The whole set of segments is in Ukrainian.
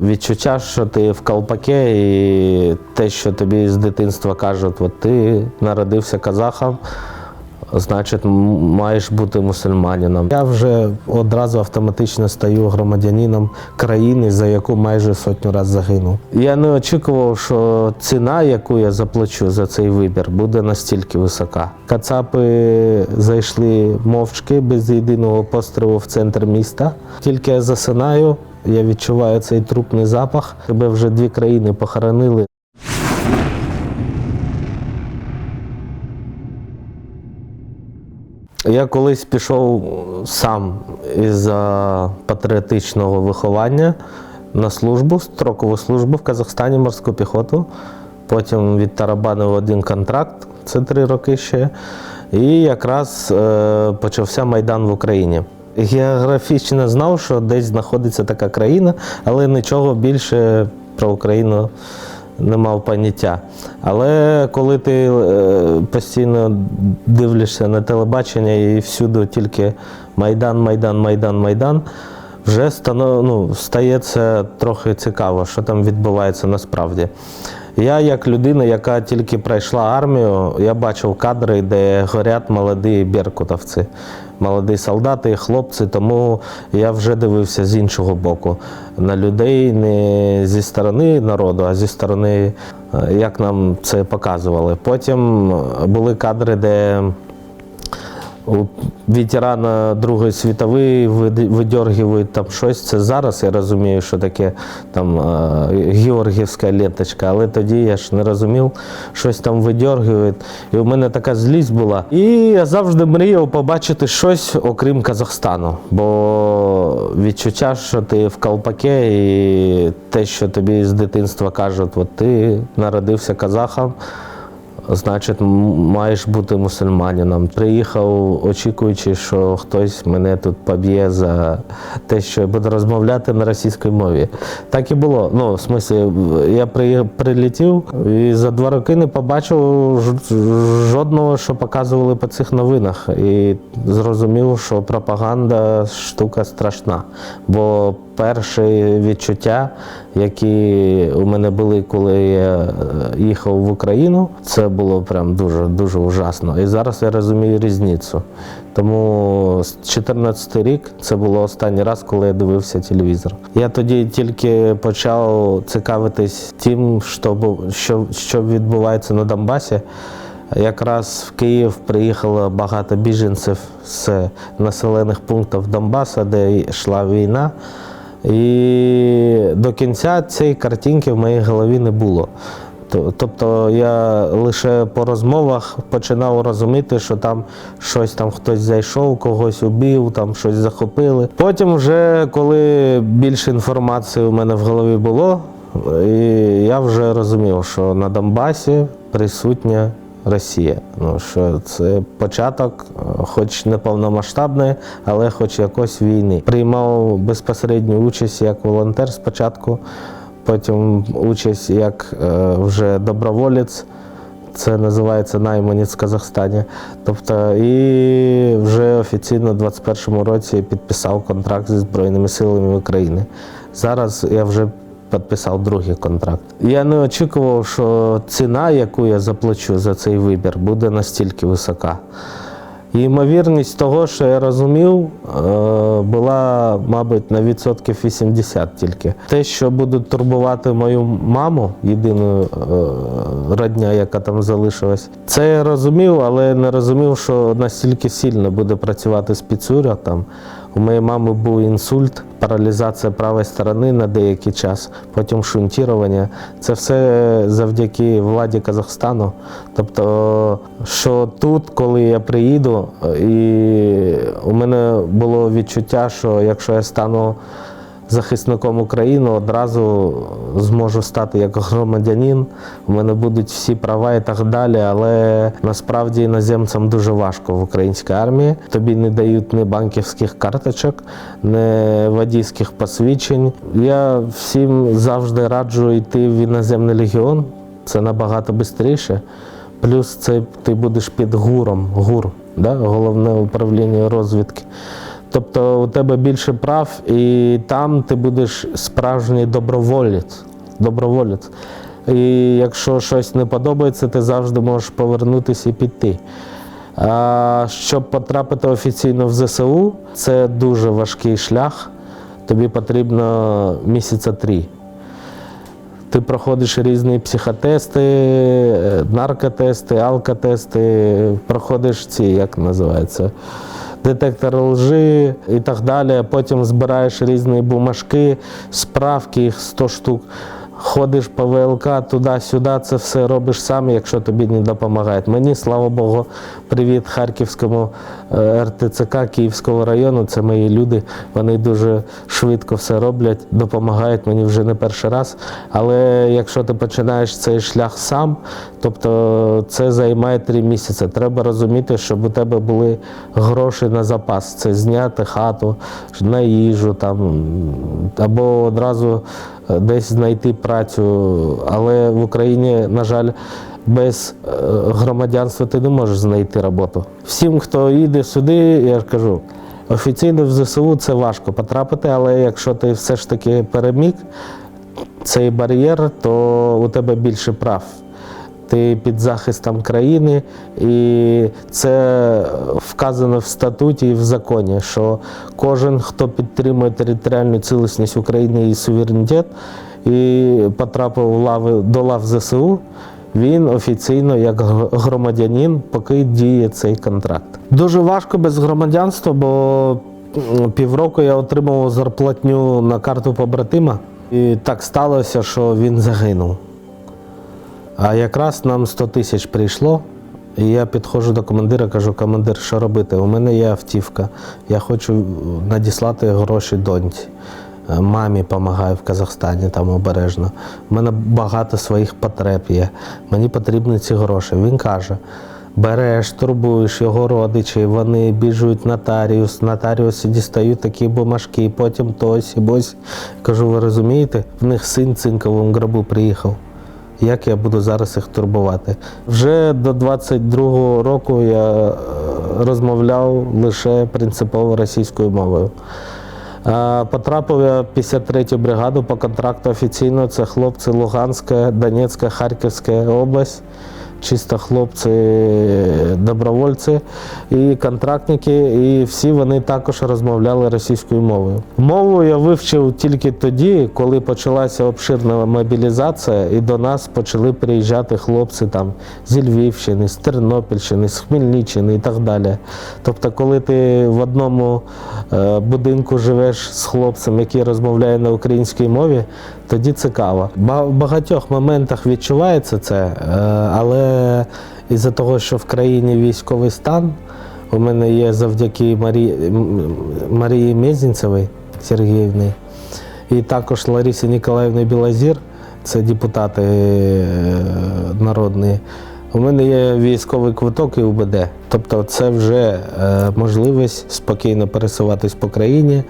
Відчуття, що ти в колпаке, і те, що тобі з дитинства кажуть, от ти народився казахом, значить, маєш бути мусульманином. Я вже одразу автоматично стаю громадянином країни, за яку майже сотню разів загинув. Я не очікував, що ціна, яку я заплачу за цей вибір, буде настільки висока. Кацапи зайшли мовчки без єдиного пострілу в центр міста. Тільки я засинаю, я відчуваю цей трупний запах. Тебе вже дві країни похоронили. Я колись пішов сам із патріотичного виховання на службу, строкову службу в Казахстані морську піхоту. Потім відтарабанив один контракт, це три роки ще. І якраз е, почався Майдан в Україні. Географічно знав, що десь знаходиться така країна, але нічого більше про Україну не мав поняття. Але коли ти е, постійно дивишся на телебачення і всюди тільки Майдан, Майдан, Майдан, Майдан, вже ну, стається трохи цікаво, що там відбувається насправді. Я, як людина, яка тільки пройшла армію, я бачив кадри, де горять молоді беркутовці, молоді солдати хлопці, тому я вже дивився з іншого боку на людей не зі сторони народу, а зі сторони, е, як нам це показували. Потім були кадри, де ветерана Другої світової видьоргують там щось. Це зараз я розумію, що таке там е, георгіївська ленточка, але тоді я ж не розумів, щось там видьоргують. І у мене така злість була. І я завжди мріяв побачити щось окрім Казахстану. Бо відчуття, що ти в колпаке, і те, що тобі з дитинства кажуть, от ти народився казахом. Значить, маєш бути мусульманином. Приїхав, очікуючи, що хтось мене тут поб'є за те, що я буду розмовляти на російській мові. Так і було. Ну, в смислі, я при, прилетів і за два роки не побачив жодного, що показували по цих новинах. І зрозумів, що пропаганда штука страшна. Бо перші відчуття, які у мене були, коли я е, їхав в Україну, це було прям дуже дуже ужасно. І зараз я розумію різницю. Тому з 14 рік це було останній раз, коли я дивився телевізор. Я тоді тільки почав цікавитись тим, що, що, що відбувається на Донбасі. Якраз в Київ приїхало багато біженців з населених пунктів Донбасу, де йшла війна. І до кінця цієї картинки в моїй голові не було. Тобто я лише по розмовах починав розуміти, що там щось там хтось зайшов, когось убив, там щось захопили. Потім, вже коли більше інформації у мене в голові було, і я вже розумів, що на Донбасі присутня Росія. Ну що це початок, е, хоч не повномасштабної, але хоч якось війни. Приймав безпосередню участь як волонтер спочатку, потім участь як е, вже доброволець. Це називається найманець в Казахстані. Тобто, і вже офіційно в 21-му році підписав контракт зі Збройними силами України. Зараз я вже підписав другий контракт. Я не очікував, що ціна, яку я заплачу за цей вибір, буде настільки висока. І Ймовірність того, що я розумів, е, була, мабуть, на відсотків 80 тільки. Те, що будуть турбувати мою маму, єдину е, родня, яка там залишилась, це я розумів, але не розумів, що настільки сильно буде працювати спецуря там. У моєї мами був інсульт, паралізація правої сторони на деякий час, потім шунтірування. Це все завдяки владі Казахстану. Тобто, що тут, коли я приїду, і у мене було відчуття, що якщо я стану захисником України, одразу зможу стати як громадянин. У мене будуть всі права і так далі. Але насправді іноземцям дуже важко в українській армії. Тобі не дають ні банківських карточок, ні водійських посвідчень. Я всім завжди раджу йти в іноземний легіон. Це набагато швидше. Плюс це ти будеш під гуром, гур, да? головне управління розвідки. Тобто у тебе більше прав, і там ти будеш справжній доброволець. доброволець. І якщо щось не подобається, ти завжди можеш повернутися і піти. А щоб потрапити офіційно в ЗСУ, це дуже важкий шлях. Тобі потрібно місяця три. Ти проходиш різні психотести, е, наркотести, алкотести, проходиш ці, як називається, детектор лжи і так далі. Потім збираєш різні бумажки, справки, їх 100 штук. Ходиш по ВЛК туди-сюди, це все робиш сам, якщо тобі не допомагають. Мені, слава Богу, привіт Харківському е, РТЦК Київського району. Це мої люди. Вони дуже швидко все роблять, допомагають мені вже не перший раз. Але якщо ти починаєш цей шлях сам, тобто це займає три місяці. Треба розуміти, щоб у тебе були гроші на запас. Це зняти хату, на їжу там або одразу десь знайти працю. Але в Україні, на жаль, без е, громадянства ти не можеш знайти роботу. Всім, хто їде сюди, я ж кажу, офіційно в ЗСУ це важко потрапити, але якщо ти все ж таки переміг цей бар'єр, то у тебе більше прав. Ти під захистом країни, і це вказано в статуті і в законі, що кожен, хто підтримує територіальну цілісність України і суверенітет, і потрапив в лави, до лав ЗСУ, він офіційно як громадянин, поки діє цей контракт. Дуже важко без громадянства, бо півроку я отримував зарплатню на карту побратима, і так сталося, що він загинув. А якраз нам 100 тисяч прийшло, і я підходжу до командира, кажу, командир, що робити? У мене є автівка, я хочу надіслати гроші доньці. Е, Мамі допомагаю в Казахстані, там обережно. У мене багато своїх потреб є. Мені потрібні ці гроші. Він каже: береш, турбуєш його родичі, вони біжуть нотаріус, нотаріуси дістають такі бумажки, потім тось і бось. Кажу, ви розумієте, в них син цинковому гробу приїхав. Як я буду зараз їх турбувати? Вже до 22-го року я е, розмовляв лише принципово російською мовою. Потрапив я 53-ю бригаду по контракту офіційно. Це хлопці Луганська, Донецька, Харківська область. Чисто хлопці, добровольці і контрактники, і всі вони також розмовляли російською мовою. Мову я вивчив тільки тоді, коли почалася обширна мобілізація, і до нас почали приїжджати хлопці там зі Львівщини, з Тернопільщини, з Хмельниччини і так далі. Тобто, коли ти в одному е, будинку живеш з хлопцем, який розмовляє на українській мові, тоді цікаво. В багатьох моментах відчувається це, е, але із-за того, що в країні військовий стан, у мене є завдяки Марії, Марії Мезінцевій Сергіївні, і також Ларисі Ніколаївні Білозір, це депутати е, народні. У мене є військовий квиток і УБД. Тобто це вже е, можливість спокійно пересуватись по країні,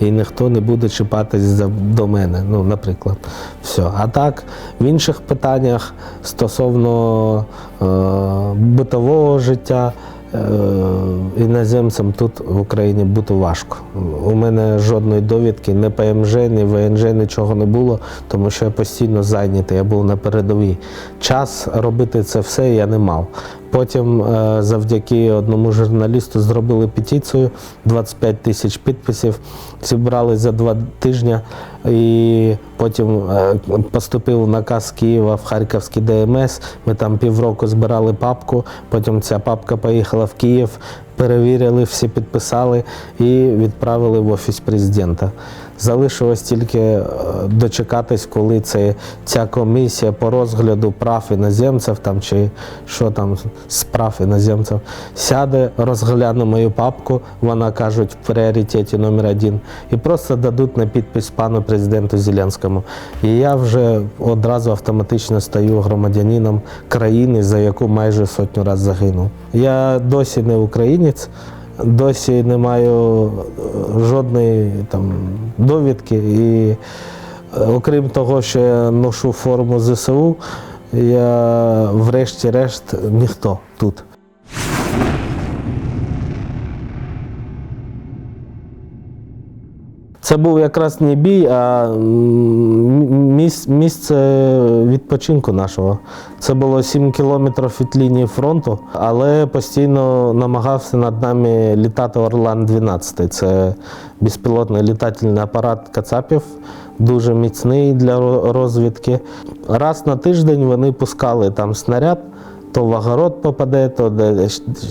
і ніхто не буде чіпатись до мене, ну, наприклад. Все. А так, в інших питаннях стосовно е, битового життя. Е, Іноземцям тут в Україні бути важко. У мене жодної довідки, ні ПМЖ, ні ВНЖ, нічого не було, тому що я постійно зайнятий, я був на передовій. Час робити це все я не мав. Потім е, завдяки одному журналісту зробили петицію, 25 тисяч підписів, зібрали за два тижні, і потім е, поступив наказ Києва в Харківський ДМС. Ми там півроку збирали папку, потім ця папка поїхала в Київ, перевірили, всі підписали і відправили в офіс президента. Залишилось тільки е, дочекатись, коли це, ця комісія по розгляду прав іноземців там, чи що там з прав іноземців сяде, розгляне мою папку, вона кажуть в пріоритеті номер один, і просто дадуть на підпис пану президенту Зеленському. І я вже одразу автоматично стаю громадянином країни, за яку майже сотню разів загинув. Я досі не українець. Досі не маю е, жодної там довідки. І е, окрім того, що я ношу форму ЗСУ, я врешті-решт ніхто. тут. Це був якраз не бій, а місце відпочинку нашого. Це було 7 кілометрів від лінії фронту, але постійно намагався над нами літати Орлан-12. Це безпілотний літательний апарат Кацапів, дуже міцний для розвідки. Раз на тиждень вони пускали там снаряд. То в огород попаде, то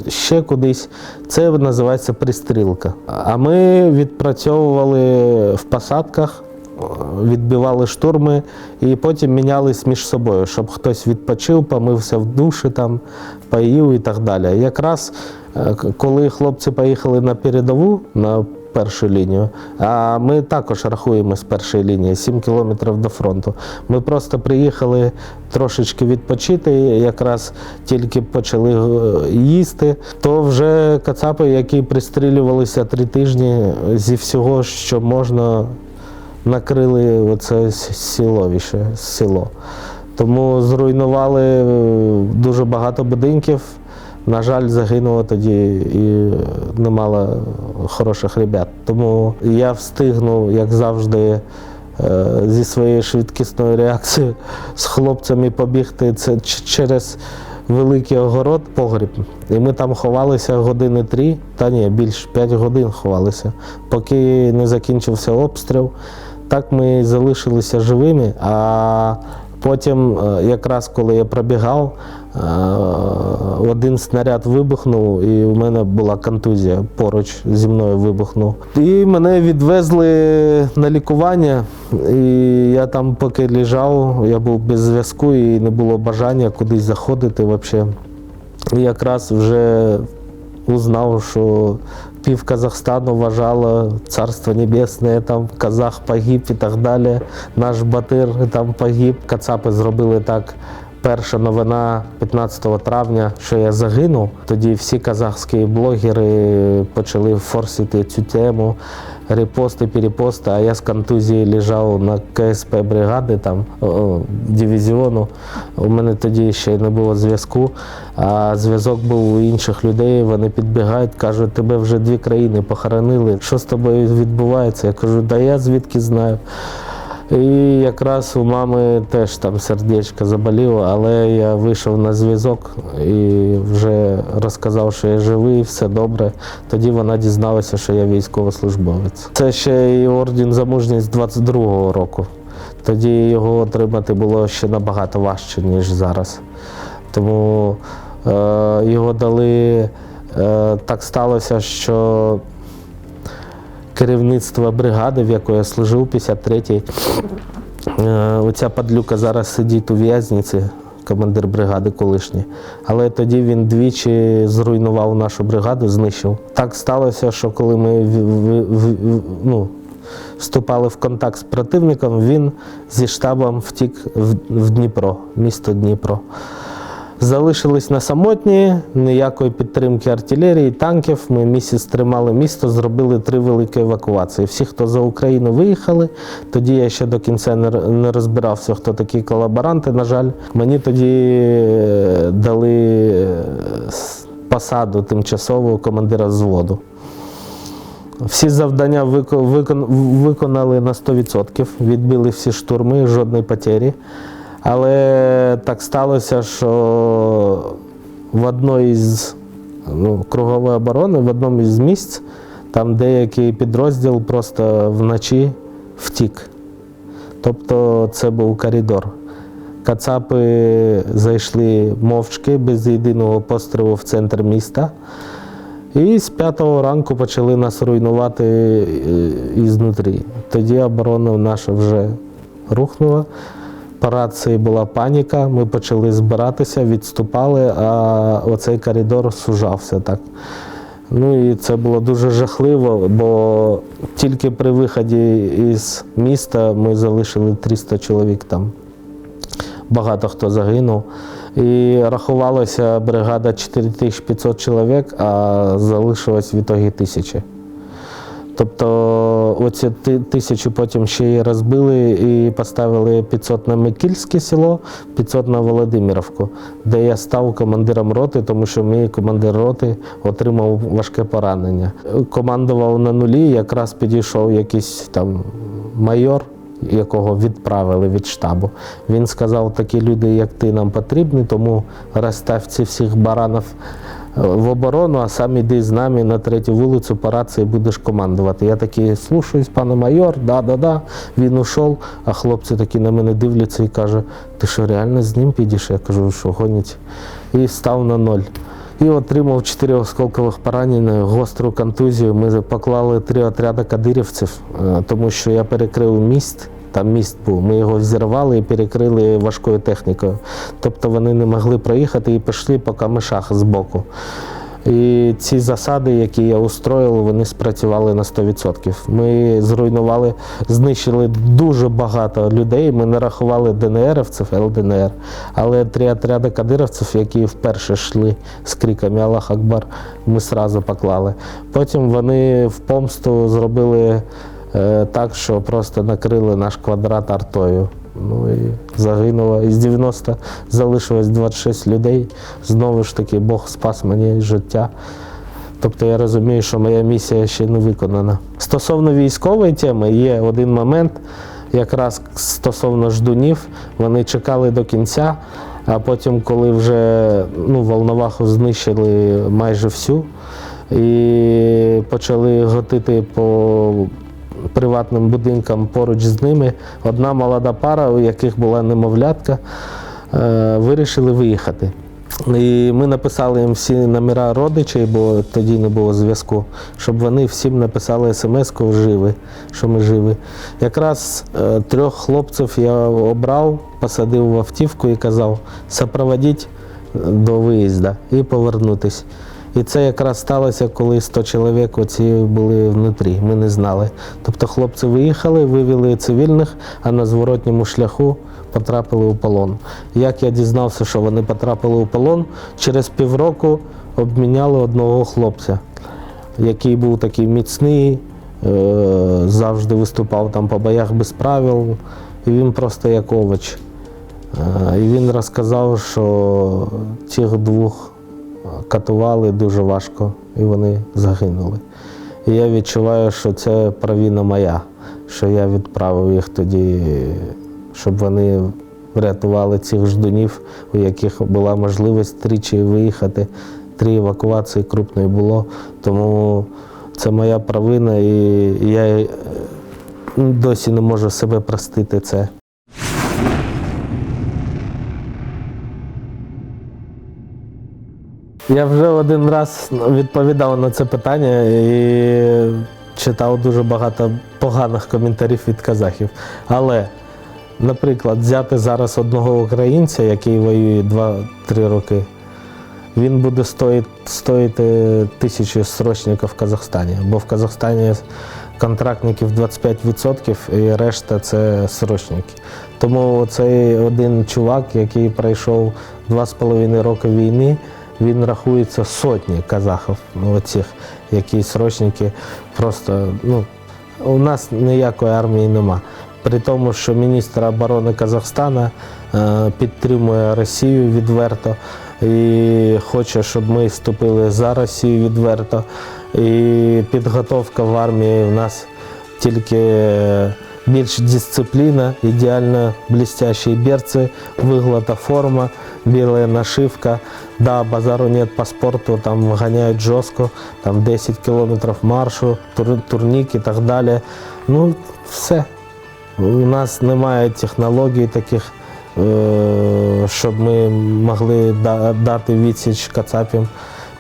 ще кудись. Це називається пристрілка. А ми відпрацьовували в посадках, відбивали штурми і потім мінялись між собою, щоб хтось відпочив, помився в душі, там, поїв і так далі. Якраз е, коли хлопці поїхали на передову, на першу лінію, а ми також рахуємо з першої лінії 7 кілометрів до фронту. Ми просто приїхали трошечки відпочити, якраз тільки почали е, їсти. То вже кацапи, які пристрілювалися три тижні зі всього, що можна, накрили оце с- село. Тому зруйнували е, дуже багато будинків. На жаль, загинуло тоді і немало хороших ребят. Тому я встигнув, як завжди, е, зі своєю швидкісною реакцією з хлопцями побігти це через великий огород, погріб. І ми там ховалися години три, та ні, більш п'ять годин ховалися, поки не закінчився обстріл. Так ми залишилися живими. А потім, е, якраз коли я пробігав, е, один снаряд вибухнув, і у мене була контузія поруч зі мною вибухнув. І мене відвезли на лікування. І я там, поки лежав, я був без зв'язку і не було бажання кудись заходити взагалі. І якраз вже узнав, що пів Казахстану вважало Царство Небесне, там казах погиб і так далі. Наш батир там погиб. Кацапи зробили так. Перша новина 15 травня, що я загинув. Тоді всі казахські блогери почали форсити цю тему, репости, перепосты, А я з контузії лежав на КСП бригади, там дивізіону. У мене тоді ще не було зв'язку, а зв'язок був у інших людей. Вони підбігають, кажуть, тебе вже дві країни похоронили. Що з тобою відбувається? Я кажу, да я звідки знаю. І якраз у мами теж там сердечко заболіло, але я вийшов на зв'язок і вже розказав, що я живий, все добре. Тоді вона дізналася, що я військовослужбовець. Це ще і орден за мужність 22-го року. Тоді його отримати було ще набагато важче, ніж зараз. Тому е, його дали. Е, так сталося, що керівництво бригади, в якої я служив, 53-й. Е, Оця падлюка зараз сидить у в'язниці, командир бригади колишній. Але тоді він двічі зруйнував нашу бригаду, знищив. Так сталося, що коли ми ну, вступали в контакт з противником, він зі штабом втік в, в Дніпро, місто Дніпро. Залишились на самотні, ніякої підтримки артилерії, танків. Ми місяць тримали місто, зробили три великі евакуації. Всі, хто за Україну виїхали, тоді я ще до кінця не розбирався, хто такі колаборанти. На жаль, мені тоді е, дали е, посаду тимчасову командира взводу. Всі завдання викон- виконали на 100%, відбили всі штурми, жодної потері. Але так сталося, що в одній із ну, кругової оборони, в одному із місць, там деякий підрозділ просто вночі втік. Тобто це був коридор. Кацапи зайшли мовчки без єдиного пострілу в центр міста. І з п'ятого ранку почали нас руйнувати е, ізнутрі. Тоді оборона наша вже рухнула. По рації була паніка, ми почали збиратися, відступали, а оцей коридор сужався так. Ну і це було дуже жахливо, бо тільки при виході із міста ми залишили 300 чоловік там. Багато хто загинув. І рахувалася бригада 4500 чоловік, а залишилось в ітогі тисячі. Тобто оці ти- тисячу потім ще й розбили і поставили 500 на Микільське село, 500 на Володимировку, де я став командиром роти, тому що мій командир роти отримав важке поранення. Командував на нулі, якраз підійшов якийсь там майор, якого відправили від штабу. Він сказав, такі люди, як ти, нам потрібні, тому розстав ці всіх баранів в оборону, а сам іди з нами на третю вулицю по рації будеш командувати. Я такий слушаюсь, пане майор, да-да-да. Він ушов, а хлопці такі на мене дивляться і каже, ти що реально з ним підеш? Я кажу, що гонять. І став на ноль. І отримав чотири осколкових поранення, гостру контузію. Ми поклали три отряди кадирівців, е, тому що я перекрив міст. Там міст був. Ми його взірвали і перекрили важкою технікою. Тобто вони не могли проїхати і пішли по камишах з боку. І ці засади, які я устроїв, вони спрацювали на 100%. Ми зруйнували, знищили дуже багато людей. Ми не рахували ДНРівців, ЛДНР, але три отряди кадировців, які вперше йшли з криками Аллах Акбар, ми сразу поклали. Потім вони в помсту зробили так, що просто накрили наш квадрат артою. Ну і загинуло. Із 90 залишилось 26 людей. Знову ж таки, Бог спас мені життя. Тобто я розумію, що моя місія ще не виконана. Стосовно військової теми, є один момент, якраз стосовно ждунів, вони чекали до кінця, а потім, коли вже ну, Волноваху знищили майже всю, і почали готити по приватним будинкам поруч з ними. Одна молода пара, у яких була немовлятка, е, вирішили виїхати. І ми написали їм всі номера родичей, бо тоді не було зв'язку, щоб вони всім написали смс-ку що ми живі. Якраз е, трьох хлопців я обрав, посадив в автівку і казав, сопроводіть до виїзду і повернутись. І це якраз сталося, коли 100 чоловік оці були внутрі, ми не знали. Тобто хлопці виїхали, вивели цивільних, а на зворотньому шляху потрапили у полон. Як я дізнався, що вони потрапили у полон, через півроку обміняли одного хлопця, який був такий міцний, е, завжди виступав там по боях без правил, і він просто як овоч. Е, І він розказав, що тих двох катували дуже важко, і вони загинули. І я відчуваю, що це провина моя, що я відправив їх тоді, щоб вони врятували цих ждунів, у яких була можливість тричі виїхати. Три евакуації крупної було. Тому це моя провина, і я е, досі не можу себе простити це. Я вже один раз відповідав на це питання і читав дуже багато поганих коментарів від казахів. Але, наприклад, взяти зараз одного українця, який воює 2-3 роки, він буде стоїти, стоїти тисячу срочників в Казахстані, бо в Казахстані контрактників 25% і решта це срочники. Тому цей один чувак, який пройшов 2,5 роки війни, він рахується сотні казахів, ну, оцих, які срочники просто, ну, у нас ніякої армії нема. При тому, що міністр оборони Казахстана е, підтримує Росію відверто і хоче, щоб ми вступили за Росію відверто. І підготовка в армії в нас тільки е, більш дисципліна, ідеально блестящі берці, виглата форма, біла нашивка. Да, базару нет по спорту, там ганяють жорстко, там 10 кілометрів маршу, тур, турнік і так далі. Ну, все. У нас немає технологій таких, щоб ми могли дати відсіч кацапам.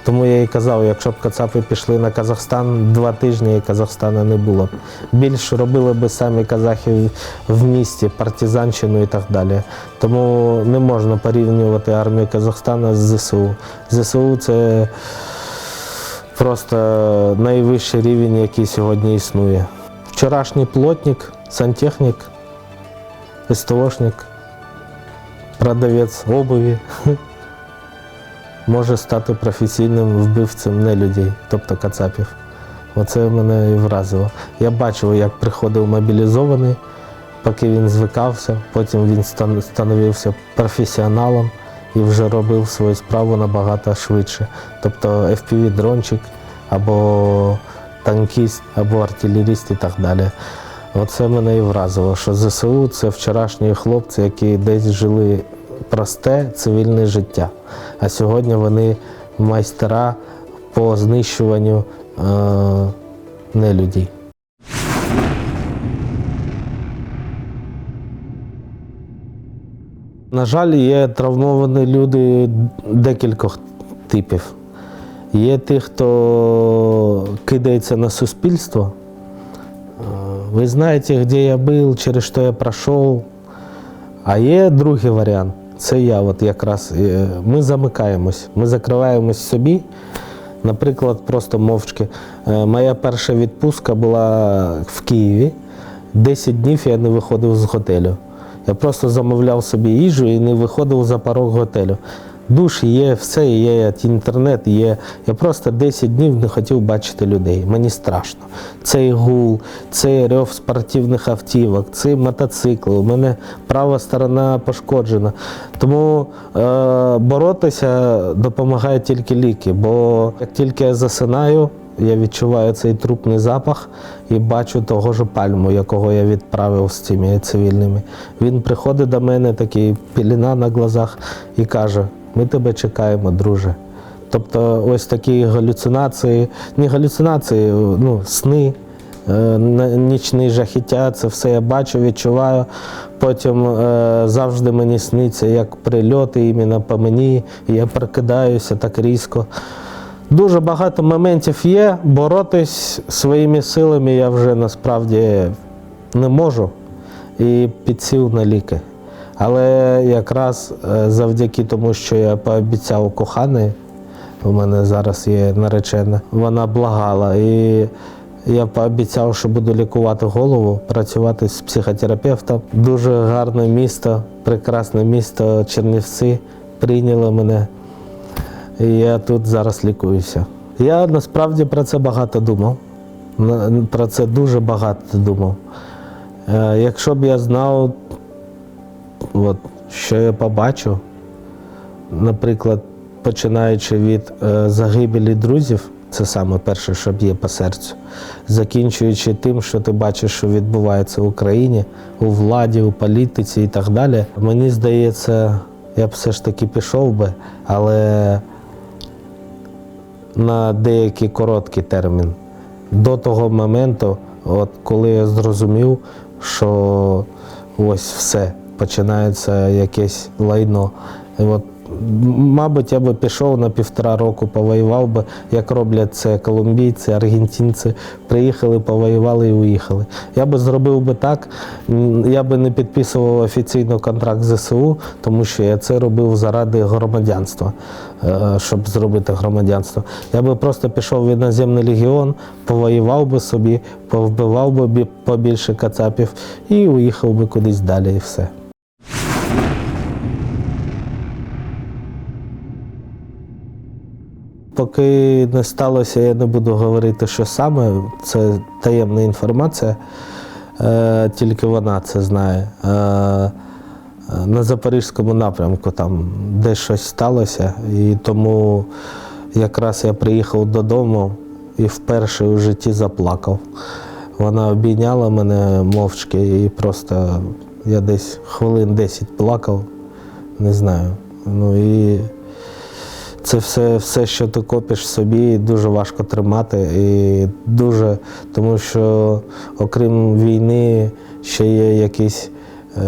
Тому я і казав, якщо б кацапи пішли на Казахстан, два тижні і Казахстана не було б. Більше робили б самі казахи в місті, партизанщину і так далі. Тому не можна порівнювати армію Казахстана з ЗСУ. ЗСУ це просто найвищий рівень, який сьогодні існує. Вчорашній плотник, сантехнік, СТОшник, продавець обуві може стати професійним вбивцем не людей, тобто кацапів. Оце мене і вразило. Я бачив, як приходив мобілізований, поки він звикався, потім він становився професіоналом і вже робив свою справу набагато швидше. Тобто FPV-дрончик або танкіст, або артилеріст і так далі. Оце мене і вразило, що ЗСУ це вчорашні хлопці, які десь жили просте цивільне життя. А сьогодні вони майстера по знищуванню е, нелюдей. На жаль, є травмовані люди декількох типів. Є ті, хто кидається на суспільство. Е, Ви знаєте, де я був, через що я пройшов. А є другий варіант. Це я, от якраз. е, Ми замикаємось, ми закриваємось собі. Наприклад, просто мовчки. Е, Моя перша відпустка була в Києві. 10 днів я не виходив з готелю. Я просто замовляв собі їжу і не виходив за порог готелю. Душ є, все є, інтернет є. Я просто 10 днів не хотів бачити людей. Мені страшно. Цей гул, цей рев спортивних автівок, цей мотоцикл. У мене права сторона пошкоджена. Тому е, боротися допомагають тільки ліки. Бо як тільки я засинаю, я відчуваю цей трупний запах і бачу того ж пальму, якого я відправив з цими цивільними. Він приходить до мене, такий піліна на глазах, і каже: ми тебе чекаємо, друже. Тобто ось такі галюцинації, не галюцинації, ну, сни, е, нічні жахіття, це все я бачу, відчуваю. Потім е, завжди мені сниться, як прильоти іменно по мені, я прокидаюся так різко. Дуже багато моментів є. Боротись своїми силами я вже насправді не можу і підсів на ліки. Але якраз е, завдяки тому, що я пообіцяв коханий, у мене зараз є наречена, вона благала. І я пообіцяв, що буду лікувати голову, працювати з психотерапевтом. Дуже гарне місто, прекрасне місто Чернівці прийняло мене. І я тут зараз лікуюся. Я насправді про це багато думав. Про це дуже багато думав. Е, Якщо б я знав, от, що я побачу, наприклад, починаючи від е, загибелі друзів, це саме перше, що б'є по серцю, закінчуючи тим, що ти бачиш, що відбувається в Україні, у владі, у політиці і так далі. Мені здається, я б все ж таки пішов би, але на деякий короткий термін. До того моменту, от коли я зрозумів, що ось все, починається якесь лайно. І от, мабуть, я би пішов на півтора року, повоював би, як роблять це колумбійці, аргентинці. Приїхали, повоювали і уїхали. Я би зробив би так, я би не підписував офіційно контракт ЗСУ, тому що я це робив заради громадянства, е, щоб зробити громадянство. Я би просто пішов в іноземний легіон, повоював би собі, повбивав би побільше кацапів і уїхав би кудись далі і все. Поки не сталося, я не буду говорити, що саме. Це таємна інформація, е, тільки вона це знає. Е, на Запорізькому напрямку там десь щось сталося, і тому якраз я приїхав додому і вперше у житті заплакав. Вона обійняла мене мовчки і просто я десь хвилин 10 плакав, не знаю. Ну і це все, все, що ти копиш собі, дуже важко тримати. І дуже, тому що окрім війни ще є якісь е,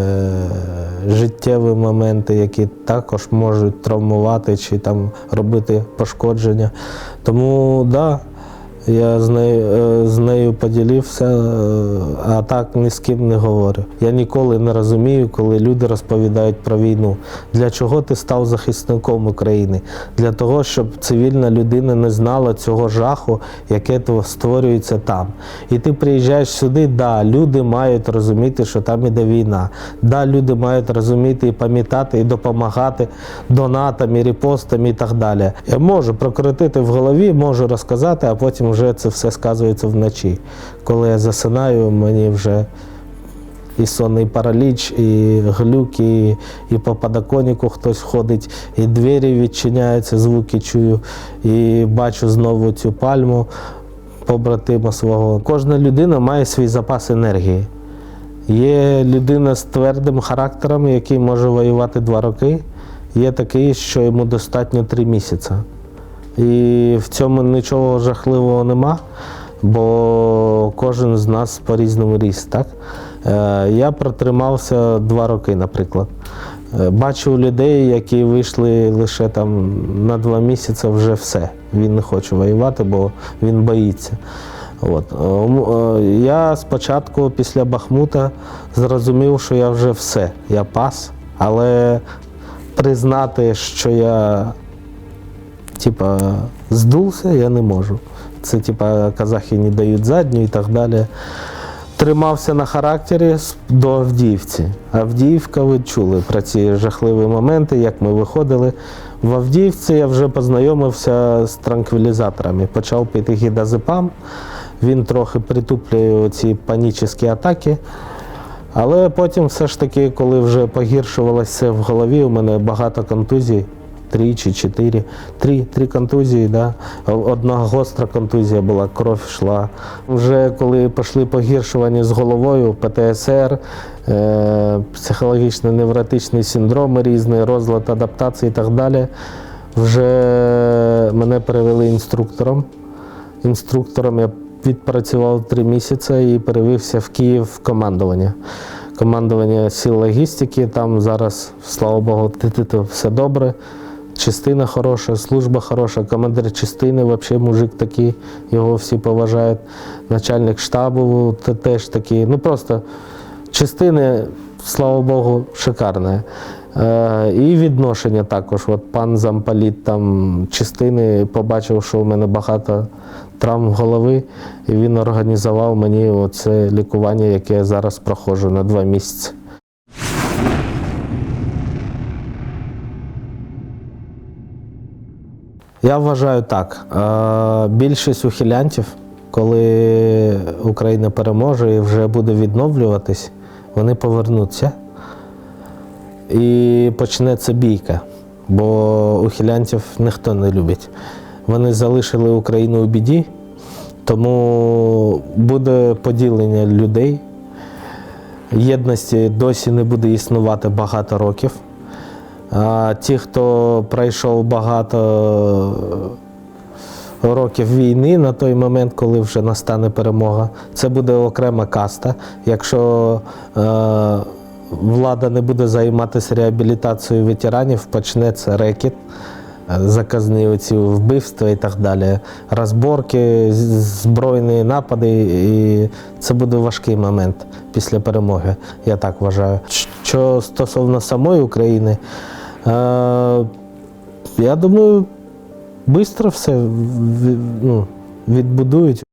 життєві моменти, які також можуть травмувати чи там робити пошкодження. Тому так. Да, я з нею, е, з нею поділився, е, а так ні з ким не говорю. Я ніколи не розумію, коли люди розповідають про війну. Для чого ти став захисником України? Для того, щоб цивільна людина не знала цього жаху, яке створюється там. І ти приїжджаєш сюди, да, люди мають розуміти, що там іде війна. Да, люди мають розуміти і пам'ятати, і допомагати донатами, репостами і так далі. Я можу прокрутити в голові, можу розказати, а потім вже це все сказується вночі. Коли я засинаю, мені вже і сонний параліч, і глюки, і, і по подоконнику хтось ходить, і двері відчиняються, звуки чую, і бачу знову цю пальму побратима свого. Кожна людина має свій запас енергії. Є людина з твердим характером, який може воювати два роки. Є такий, що йому достатньо три місяці. І в цьому нічого жахливого нема, бо кожен з нас по-різному ріс. Так? Е, Я протримався два роки, наприклад. Е, Бачу людей, які вийшли лише там на два місяці, вже все. Він не хоче воювати, бо він боїться. От. Е, Я спочатку після Бахмута зрозумів, що я вже все, я пас, але признати, що я типа здувся, я не можу. Це типа казахи не дають задню і так далі. Тримався на характері до Авдіївці. Авдіївка, ви чули про ці жахливі моменти, як ми виходили. В Авдіївці я вже познайомився з транквілізаторами. Почав пити гідазепам. Він трохи притуплює ці панічні атаки. Але потім все ж таки, коли вже погіршувалося в голові, у мене багато контузій, три чи чотири, три, три контузії, да. одна гостра контузія була, кров йшла. Вже коли пішли погіршування з головою, ПТСР, е, психологічно-невротичні синдроми різні, розлад адаптації і так далі, вже мене перевели інструктором. Інструктором я відпрацював три місяці і перевівся в Київ в командування. Командування сил логістики, там зараз, слава Богу, все добре. Частина хороша, служба хороша, командир частини, взагалі мужик такий, його всі поважають. Начальник штабу теж такий. Ну просто частини, слава Богу, шикарне. Е, і відношення також. От пан замполіт там частини побачив, що у мене багато травм голови, і він організував мені оце лікування, яке я зараз проходжу на два місяці. Я вважаю так. Е, Більшість ухилянтів, коли Україна переможе і вже буде відновлюватись, вони повернуться і почнеться бійка, бо ухилянтів ніхто не любить. Вони залишили Україну у біді, тому буде поділення людей. Єдності досі не буде існувати багато років. А ті, хто пройшов багато років війни на той момент, коли вже настане перемога, це буде окрема каста. Якщо е, влада не буде займатися реабілітацією ветеранів, почнеться рекет, е, заказні оці вбивства і так далі, розборки, збройні напади, і це буде важкий момент після перемоги, я так вважаю. Що стосовно самої України, е, я думаю, швидко все ну, відбудують.